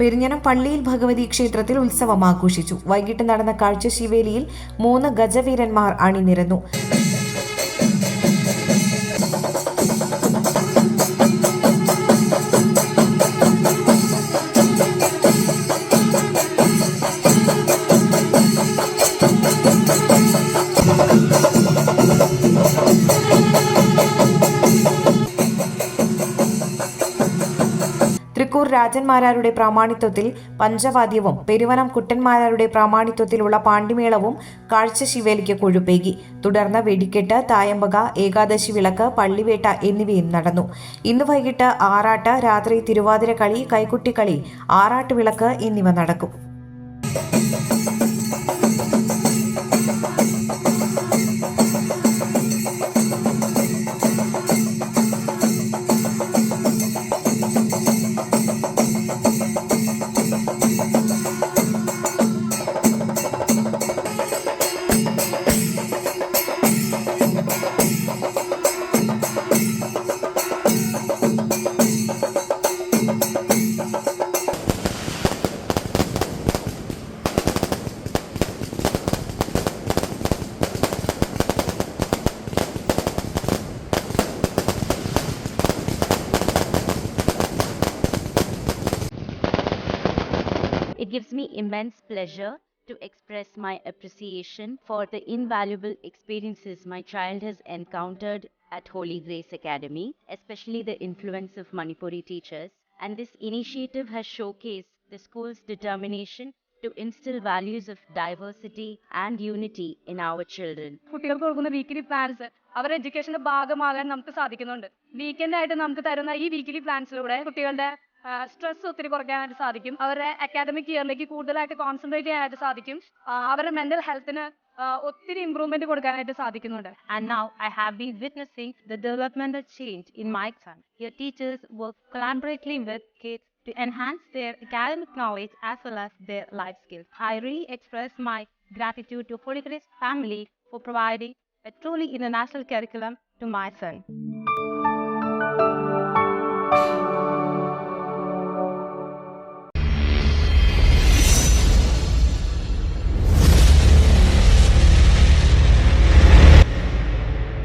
പെരിഞ്ഞനം പള്ളിയിൽ ഭഗവതി ക്ഷേത്രത്തിൽ ഉത്സവം ആഘോഷിച്ചു. വൈകിട്ട് നടന്ന കാഴ്ച ശിവേലിയിൽ മൂന്ന് ഗജവീരന്മാർ അണിനിരന്നു. തൃക്കൂർ രാജന്മാരാരുടെ പ്രാമാണിത്വത്തിൽ പഞ്ചവാദ്യവും പെരുവനം കുട്ടന്മാരാരുടെ പ്രാമാണിത്വത്തിലുള്ള പാണ്ടിമേളവും കാഴ്ചശിവേലിക്ക് കൊഴുപ്പേകി. തുടർന്ന് വെടിക്കെട്ട് തായമ്പക ഏകാദശി വിളക്ക് പള്ളിവേട്ട എന്നിവയും നടന്നു. ഇന്ന് വൈകിട്ട് ആറാട്ട് രാത്രി തിരുവാതിരക്കളി കൈക്കുട്ടിക്കളി ആറാട്ട് വിളക്ക് എന്നിവ നടക്കും. It gives me immense pleasure to express my appreciation for the invaluable experiences my child has encountered at Holy Grace Academy, especially the influence of Manipuri teachers. And this initiative has showcased the school's determination to instill values of diversity and unity in our children. കുട്ടികൾക്ക് കൊടുക്കുന്ന weekly plans അവരുടെ എഡ്യൂക്കേഷന്റെ ഭാഗമാകാൻ നമുക്ക് സാധിക്കുന്നുണ്ട് weekend ആയിട്ട് നമുക്ക് തരുന്ന ഈ വീക്കിലി പ്ലാൻസിലൂടെ കുട്ടികളുടെ സ്ട്രെസ് ഒത്തിരി കുറയ്ക്കാനായിട്ട് സാധിക്കും. അവരെ അക്കാദമിക് ഇയറിലേക്ക് കൂടുതലായിട്ട് കോൺസെൻട്രേറ്റ് ചെയ്യാനായിട്ട് സാധിക്കും. അവരുടെ മെന്റൽ ഹെൽത്തിന് ഒത്തിരി ഇംപ്രൂവ്മെന്റ് കൊടുക്കാനായിട്ട് സാധിക്കുന്നുണ്ട്. And now I have been the development developmental change in my son your teachers work collaboratively with kids to enhance their academic knowledge as well as their life skills I re express my gratitude to Holy Grace family for providing a truly international curriculum to my son